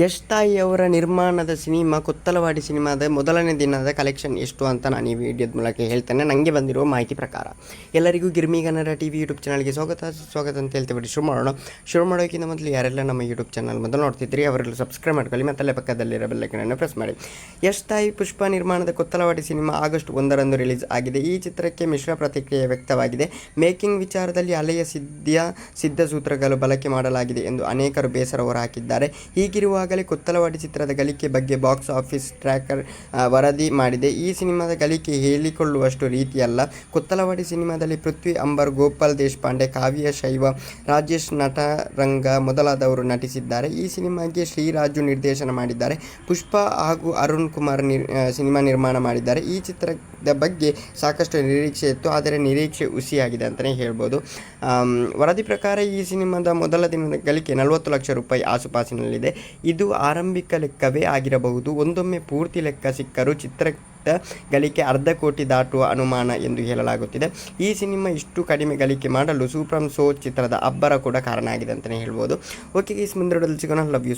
ಯಶ್ ತಾಯಿ ಅವರ ನಿರ್ಮಾಣದ ಸಿನಿಮಾ, ಕೊತ್ತಲವಾಡಿ ಸಿನಿಮಾದ ಮೊದಲನೇ ದಿನದ ಕಲೆಕ್ಷನ್ ಎಷ್ಟು ಅಂತ ನಾನು ಈ ವಿಡಿಯೋದ ಮೂಲಕ ಹೇಳ್ತೇನೆ. ನನಗೆ ಬಂದಿರುವ ಮಾಹಿತಿ ಪ್ರಕಾರ ಎಲ್ಲರಿಗೂ Girmi Kannada T V YouTube ಚಾನಲ್ಗೆ ಸ್ವಾಗತ. ಸ್ವಾಗತ ಅಂತ ಹೇಳ್ತೀವಿ. ಶುರು ಮಾಡೋಣ. ಶುರು ಮಾಡೋಕ್ಕಿಂತ ಮೊದಲು ಯಾರೆಲ್ಲ ನಮ್ಮ ಯೂಟ್ಯೂಬ್ ಚಾನಲ್ ಮೊದಲು ನೋಡ್ತಿದ್ರಿ ಅವರೆಲ್ಲ ಸಬ್ಸ್ಕ್ರೈಬ್ ಮಾಡ್ಕೊಳ್ಳಿ ಮತ್ತಲ್ಲೇ ಪಕ್ಕದಲ್ಲಿರೋ ಬೆಲ್ಲೈಕನನ್ನು ಪ್ರೆಸ್ ಮಾಡಿ. ಯಶ್ ತಾಯಿ ಪುಷ್ಪ ನಿರ್ಮಾಣದ ಕೊತ್ತಲವಾಡಿ ಸಿನಿಮಾ ಆಗಸ್ಟ್ ಒಂದರಂದು ರಿಲೀಸ್ ಆಗಿದೆ. ಈ ಚಿತ್ರಕ್ಕೆ ಮಿಶ್ರ ಪ್ರತಿಕ್ರಿಯೆ ವ್ಯಕ್ತವಾಗಿದೆ. ಮೇಕಿಂಗ್ ವಿಚಾರದಲ್ಲಿ ಅಲೆಯ ಸಿದ್ಧ ಸಿದ್ಧ ಸೂತ್ರಗಳು ಬಳಕೆ ಮಾಡಲಾಗಿದೆ ಎಂದು ಅನೇಕರು ಬೇಸರ ಹೊರಹಾಕಿದ್ದಾರೆ ಹೀಗಿರುವಾಗಲೇ ಕೊತ್ತಲವಾಡಿ ಚಿತ್ರದ ಗಳಿಕೆ ಬಗ್ಗೆ ಬಾಕ್ಸ್ ಆಫೀಸ್ ಟ್ರ್ಯಾಕರ್ ವರದಿ ಮಾಡಿದೆ. ಈ ಸಿನಿಮಾದ ಗಳಿಕೆ ಹೇಳಿಕೊಳ್ಳುವಷ್ಟು ರೀತಿಯಲ್ಲ. ಕೊತ್ತಲವಾಡಿ ಸಿನಿಮಾದಲ್ಲಿ ಪೃಥ್ವಿ, ಅಂಬರ್, ಗೋಪಾಲ್ ದೇಶಪಾಂಡೆ, ಕಾವ್ಯ, ಶೈವ, ರಾಜೇಶ್ ನಟರಂಗ ಮೊದಲಾದವರು ನಟಿಸಿದ್ದಾರೆ. ಈ ಸಿನಿಮಾಗೆ ಶ್ರೀರಾಜು ನಿರ್ದೇಶನ ಮಾಡಿದ್ದಾರೆ. ಪುಷ್ಪ ಹಾಗೂ ಅರುಣ್ ಕುಮಾರ್ ನಿರ್ ಸಿನಿಮಾ ನಿರ್ಮಾಣ ಮಾಡಿದ್ದಾರೆ. ಈ ಚಿತ್ರದ ಬಗ್ಗೆ ಸಾಕಷ್ಟು ನಿರೀಕ್ಷೆ ಇತ್ತು, ಆದರೆ ನಿರೀಕ್ಷೆ ಹುಸಿಯಾಗಿದೆ ಅಂತಲೇ ಹೇಳ್ಬೋದು. ವರದಿ ಪ್ರಕಾರ ಈ ಸಿನಿಮಾದ ಮೊದಲ ದಿನದ ಗಳಿಕೆ ನಲವತ್ತು ಲಕ್ಷ ರೂಪಾಯಿ ಆಸುಪಾಸಿನಲ್ಲಿದೆ. ಇದು ಆರಂಭಿಕ ಲೆಕ್ಕವೇ ಆಗಿರಬಹುದು. ಒಂದೊಮ್ಮೆ ಪೂರ್ತಿ ಲೆಕ್ಕ ಸಿಕ್ಕರೂ ಚಿತ್ರ ಗಳಿಕೆ ಅರ್ಧ ಕೋಟಿ ದಾಟುವ ಅನುಮಾನ ಎಂದು ಹೇಳಲಾಗುತ್ತಿದೆ. ಈ ಸಿನಿಮಾ ಇಷ್ಟು ಕಡಿಮೆ ಗಳಿಕೆ ಮಾಡಲು ಸೂಪ್ರಂ ಸೋ ಚಿತ್ರದ ಅಬ್ಬರ ಕೂಡ ಕಾರಣ ಆಗಿದೆ ಅಂತಲೇ ಹೇಳ್ಬೋದು. ಓಕೆ ಈ ಮುಂದೆ ಸಿಗೋಣ. Love you